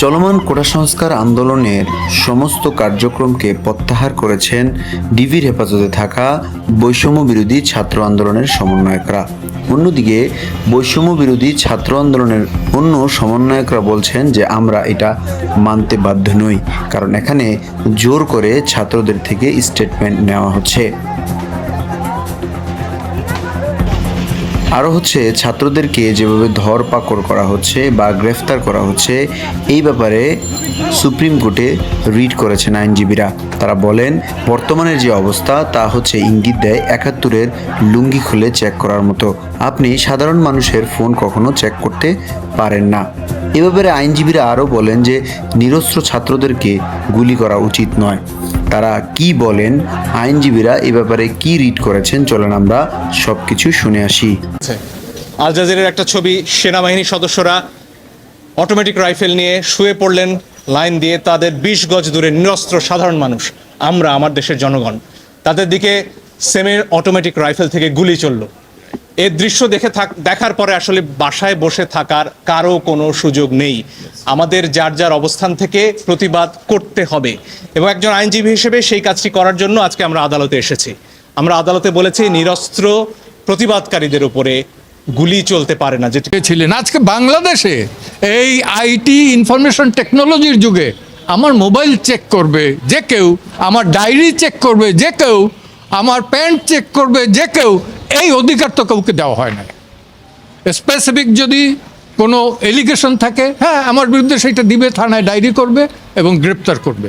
চলমান কোটা সংস্কার আন্দোলনের সমস্ত কার্যক্রমকে প্রত্যাহার করেছেন ডিবির হেফাজতে থাকা বৈষম্য বিরোধী ছাত্র আন্দোলনের সমন্বয়করা। অন্যদিকে, বৈষম্য বিরোধী ছাত্র আন্দোলনের অন্য সমন্বয়করা বলছেন যে আমরা এটা মানতে বাধ্য নই, কারণ এখানে জোর করে ছাত্রদের থেকে স্টেটমেন্ট নেওয়া হচ্ছে। আরও হচ্ছে ছাত্রদেরকে যেভাবে ধরপাকড় করা হচ্ছে বা গ্রেফতার করা হচ্ছে, এই ব্যাপারে সুপ্রিম কোর্টে রিট করেছেন আইনজীবীরা। তারা বলেন, বর্তমানের যে অবস্থা, তা হচ্ছে ইঙ্গিত দেয় একাত্তরের লুঙ্গি খুলে চেক করার মতো। আপনি সাধারণ মানুষের ফোন কখনো চেক করতে পারেন না। এ ব্যাপারে আইনজীবীরা আরও বলেন যে, নিরস্ত্র ছাত্রদেরকে গুলি করা উচিত নয়। তারা কি বলেন? আইনজীবীরা এ ব্যাপারে কি রিড করেছেন? চলেন আমরা সব কিছু শুনে আসি। আছে আল জাজিরের একটা ছবি, সেনাবাহিনীর সদস্যরা অটোমেটিক রাইফেল নিয়ে শুয়ে পড়লেন, লাইন দিয়ে তাদের বিশ গজ দূরে নিরস্ত্র সাধারণ মানুষ, আমরা, আমার দেশের জনগণ। তাদের দিকে সেমের অটোমেটিক রাইফেল থেকে গুলি চলল। এর দৃশ্য দেখে থাক, দেখার পরে আসলে বাসায় বসে থাকার কারও কোনো সুযোগ নেই। আমাদের যার যার অবস্থান থেকে প্রতিবাদ করতে হবে। এবং একজন আইনজীবী হিসেবে সেই কাজটি করার জন্য আজকে আমরা আদালতে এসেছি। আমরা আদালতে বলেছি, নিরস্ত্র প্রতিবাদকারীদের উপরে গুলি চলতে পারে না, যেটি ছিলেন। আজকে বাংলাদেশে এই আইটি ইনফরমেশন টেকনোলজির যুগে আমার মোবাইল চেক করবে যে কেউ, আমার ডায়েরি চেক করবে যে কেউ, আমার প্যান্ট চেক করবে যে কেউ এই অধিকার তো কাউকে দেওয়া হয় না স্পেসিফিক যদি কোনো এলিগেশন থাকে হ্যাঁ আমার বিরুদ্ধে সেটা দিবে, থানায় ডায়েরি করবে এবং গ্রেপ্তার করবে।